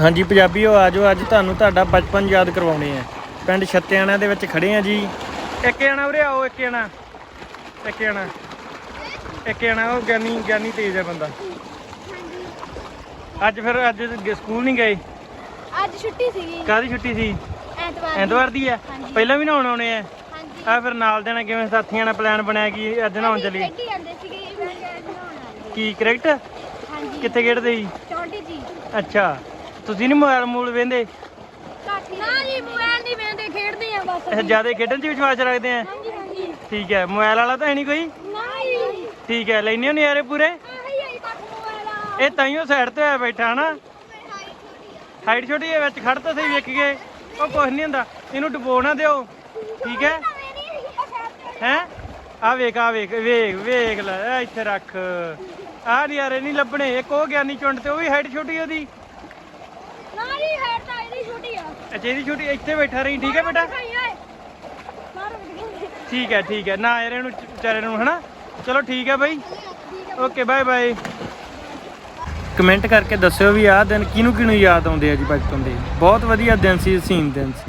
ਹਾਂਜੀ ਪੰਜਾਬੀਓ ਆਜੋ ਅੱਜ ਤੁਹਾਨੂੰ ਤੁਹਾਡਾ ਬਚਪਨ ਯਾਦ ਕਰਵਾਉਣੇ ਆ। ਪਿੰਡ ਛੱਤਿਆਣਾ ਦੇ ਵਿੱਚ ਖੜੇ ਆ ਜੀ। ਇੱਕ ਜਣਾ ਉਰੇ ਆਓ ਇੱਕ ਜਣਾ। ਇੱਕ ਜਣਾ। ਇੱਕ ਜਣਾ ਉਹ ਗਿਆਨੀ ਗਿਆਨੀ ਤੇਜ਼ ਹੈ ਬੰਦਾ। ਅੱਜ ਫਿਰ ਅੱਜ ਸਕੂਲ ਨਹੀਂ ਗਏ? ਅੱਜ ਛੁੱਟੀ ਸੀਗੀ। ਕਾਹਦੀ ਛੁੱਟੀ ਸੀ? ਐਤਵਾਰ ਐਤਵਾਰ ਦੀ ਆ? ਹਾਂਜੀ। ਪਹਿਲਾਂ ਵੀ ਨਹਾਉਣ ਆਉਣੇ ਆ? ਹਾਂਜੀ। ਆ ਫਿਰ ਨਾਲ ਦੇਣਾ ਕਿਵੇਂ? ਸਾਥੀਆਂ ਨਾਲ ਪਲਾਨ ਬਣਿਆ ਕਿ ਅੱਜ ਨਹਾਉਣ ਚੱਲੀਏ? ਆਉਂਦੇ ਕੀ ਕ੍ਰਿਕਟ? ਹਾਂਜੀ। ਕਿੱਥੇ ਖੇਡਦੇ ਸੀ? ਚੌਂਟੀ ਜੀ। ਅੱਛਾ। ਤੁਸੀਂ ਨਹੀਂ ਮੋਬਾਈਲ ਮੂਲ ਵੇਂਦੇ? ਨਾ ਜੀ ਮੋਬਾਈਲ ਨਹੀਂ ਵੇਂਦੇ ਖੇਡਦੇ ਆ ਬਸ। ਜ਼ਿਆਦਾ ਖੇਡਣ 'ਚ ਵਿਸ਼ਵਾਸ ਰੱਖਦੇ ਆ? ਹਾਂਜੀ ਹਾਂਜੀ। ਠੀਕ ਹੈ ਮੋਬਾਈਲ ਵਾਲਾ ਤਾਂ ਹੈ ਨਹੀਂ ਕੋਈ? ਠੀਕ ਹੈ ਲੈਣੇ ਹੋ ਨਜ਼ਾਰੇ ਪੂਰੇ? ਆਹੀ ਆਈ ਤੱਕ ਮੋਬਾਈਲ ਆ। ਇਹ ਤਾਈਓ ਸਾਈਡ ਤੇ ਹੋਇਆ ਬੈਠਾ ਹਨਾ? ਹਾਈਟ ਛੋਟੀ ਹੈ ਵਿੱਚ ਖੜ ਤਾਂ ਸਹੀ ਵੇਖ ਕੇ। ਉਹ ਕੁਝ ਨਹੀਂ ਹੁੰਦਾ। ਇਹਨੂੰ ਡੁਬੋ ਨਾ ਦਿਓ। ਠੀਕ ਹੈ? ਹੈ? ਆ ਵੇਖ ਆ ਵੇਖ ਵੇਖ ਵੇਖ ਲੈ। ਇਹ ਇੱਥੇ ਰੱਖ। ਆ ਨਜ਼ਾਰੇ ਨਹੀਂ ਲੱਭਣੇ। ਇੱਕ ਉਹ ਗਿਆਨੀ ਚੁੰਡ ਤੇ ਉਹ ਵੀ ਹਾਈਟ ਛੋਟੀ ਉਹਦੀ। ਨਾ ਜੀ ਹੈ ਤਾਂ ਇਹਦੀ ਛੋਟੀ ਆ। ਅੱਛਾ ਇਹਦੀ ਛੋਟੀ ਇੱਥੇ ਬੈਠਾ ਰਹੀ ਠੀਕ ਹੈ ਬੇਟਾ? ਠੀਕ ਹੈ ਠੀਕ ਹੈ। ਨਾ ਯਾਰ ਇਹਨੂੰ ਚ- ਵਿਚਾਰੇ ਨੂੰ ਹਨਾ? ਚਲੋ ਠੀਕ ਹੈ ਬਾਈ। Okay bye bye. ਕਮੈਂਟ ਕਰਕੇ ਦੱਸਿਓ ਵੀ ਆਹ ਦਿਨ ਕਿਹਨੂੰ ਕਿਹਨੂੰ ਯਾਦ ਆਉਂਦੇ ਆ ਜੀ ਬਚਪਨ ਦੇ। ਬਹੁਤ ਵਧੀਆ ਦਿਨ ਸੀ ਹਸੀਨ ਦਿਨ ਸੀ।